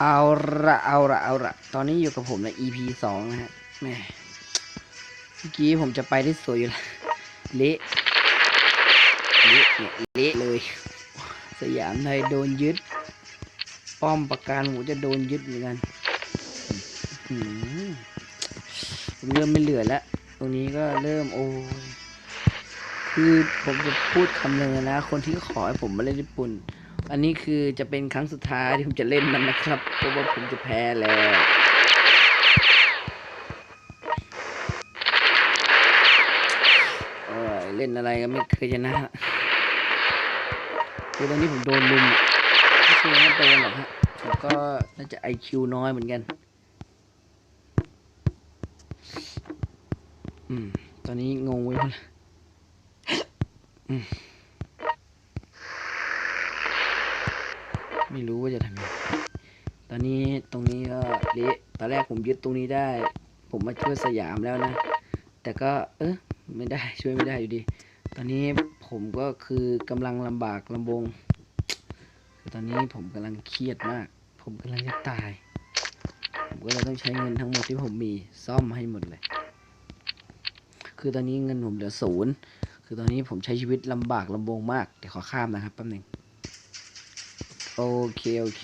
เอาละเอาละเอาละตอนนี้อยู่กับผมใน EP สองนะฮะแม่เมื่อกี้ผมจะไปได้สวยอยู่แล้วเละเละเนี่ยเละเลย สยามไทยโดนยึด ป้อมประการหมูจะโดนยึดเหมือนกันผมเริ่มไม่เหลือแล้ว ตรงนี้ก็เริ่มโอ้ยคือผมจะพูดคำหนึ่งนะ คนที่ขอให้ผมมาเล่นญี่ปุ่น อันนี้คือจะเป็นครั้งสุดท้ายที่ผมจะเล่นมันนะครับ เพราะว่าผมจะแพ้แล้วเล่นอะไรก็ไม่เคยชนะคือตอนนี้ผมโดนลุมไม่ใช่ว่าโดนหรอกฮะผมก็น่าจะไอคิวน้อยเหมือนกัน อืม ตอนนี้งงไว้หมดเลยอืม ไม่รู้ว่าจะทำยังไงตอนนี้ตรงนี้ก็เละตอนแรกผมยึดตรงนี้ได้ ผมมาช่วยสยามแล้วนะ แต่ก็เออไม่ได้ช่วยไม่ได้อยู่ดี ตอนนี้ผมก็คือกำลังลำบากลำบงตอนนี้ผมกำลังเครียดมาก ผมกำลังจะตาย ผมก็เลยต้องใช้เงินทั้งหมดที่ผมมีซ่อมให้หมดเลย คือตอนนี้เงินผมเหลือศูนย์คือตอนนี้ผมใช้ชีวิตลำบากลำบงมากเดี๋ยวขอข้ามนะครับแป๊บหนึง โอเค โอเค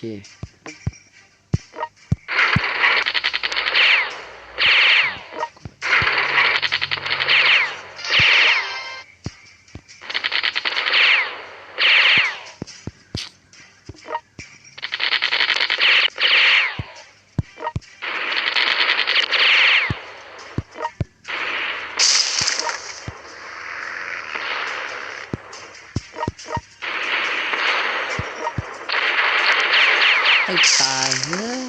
ให้ตายเฮ้ย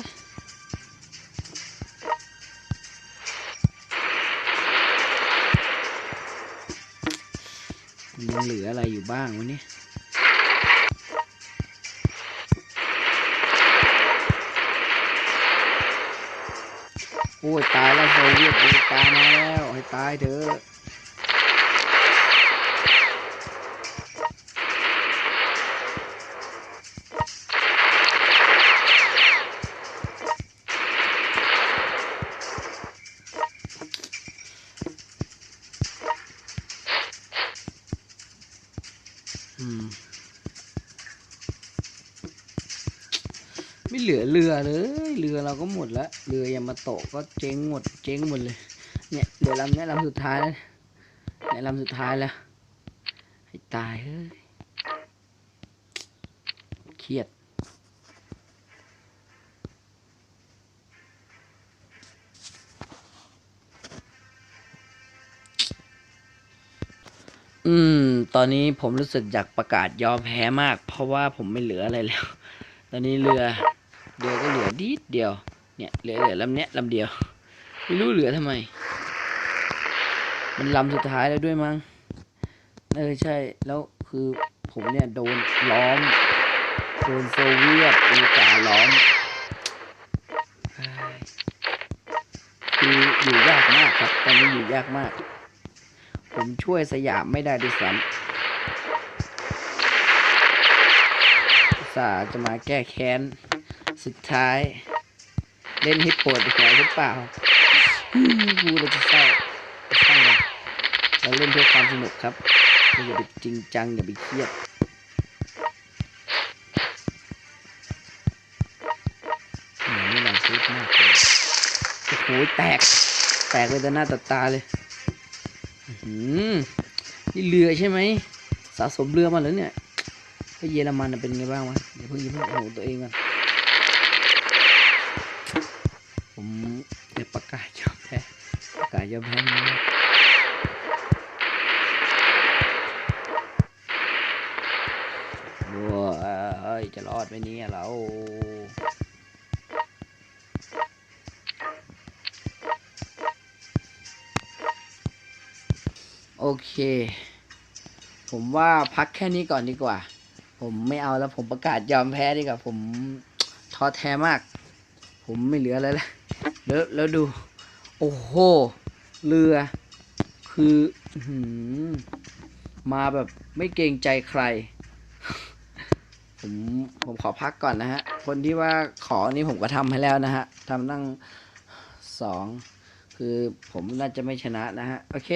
ยังเหลืออะไรอยู่บ้างวะเนี่ยโอ้ยตายแล้วโซเวียตอเมริกามาแล้ว ให้ตายเถอะ ไม่เหลือเรือเลย เรือเราก็หมดละเรือยามาโตะก็เจ๊งหมด เจ๊งหมดเลย เนี่ยเรือลำเนี้ยลำสุดท้ายแล้วเนี่ยลำสุดท้ายแล้วให้ตายเฮ้ยเครียด อืม ตอนนี้ผมรู้สึกอยากประกาศยอมแพ้มาก เพราะว่าผมไม่เหลืออะไรแล้ว ตอนนี้เรือเรือก็เหลือดีดเดียว เนี่ยเหลือเหลือลำเนี้ยลำเดียว ไม่รู้เหลือทำไม มันลำสุดท้ายแล้วด้วยมั้งเออใช่ แล้วคือผมเนี่ยโดนล้อม โดนโซเวียตอเมริกาล้อม คืออยู่ยากมากครับ ตอนนี้อยู่ยากมาก ผมช่วยสยามไม่ได้ด้วยซ้ำสาจะมาแก้แค้น สุดท้าย เล่นให้ปวดหัวหรือเปล่าพูดแล้วจะเศร้าช่างมันเราเล่นเพื่อความสนุกครับ อย่าไปจริงจัง อย่าไปเครียดเหนื่อยนี่หลังซุดมากเลยโอ้โหแตก แตกเลยต่หน้าต่อตาเลย นี่เรือใช่ไหมสะสมเรือมาแล้วเนี่ยไปเยอรมันเป็นไงบ้างวะเดี๋ยวเพิ่งยิ้มโอ้โหตัวเองก่อนผมเดี๋ยวประกาศยอมแพ้ประกาศยอมแพ้นะว้ายจะรอดไหมเนี่ยเรา โอเค ผมว่าพักแค่นี้ก่อนดีกว่า ผมไม่เอาแล้วผมประกาศยอมแพ้ดีกว่า ผมท้อแท้มาก ผมไม่เหลืออะไรแล้วแล้วแล้วดู โอ้โห เรือ คือมาแบบไม่เกรงใจใครผผมผมขอพักก่อนนะฮะ คนที่ว่าขอนี่ผมก็ทำให้แล้วนะฮะทำตั้งสองคือผมน่าจะไม่ชนะนะฮะ โอเค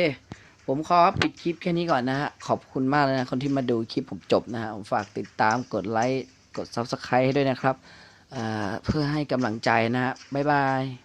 ผมขอปิดคลิปแค่นี้ก่อนนะฮะ ขอบคุณมากเลยนะ คนที่มาดูคลิปผมจบนะฮะ ผมฝากติดตามกดไลค์ กด Subscribe ให้ด้วยนะครับ เพื่อให้กำลังใจนะฮะ บ๊ายบาย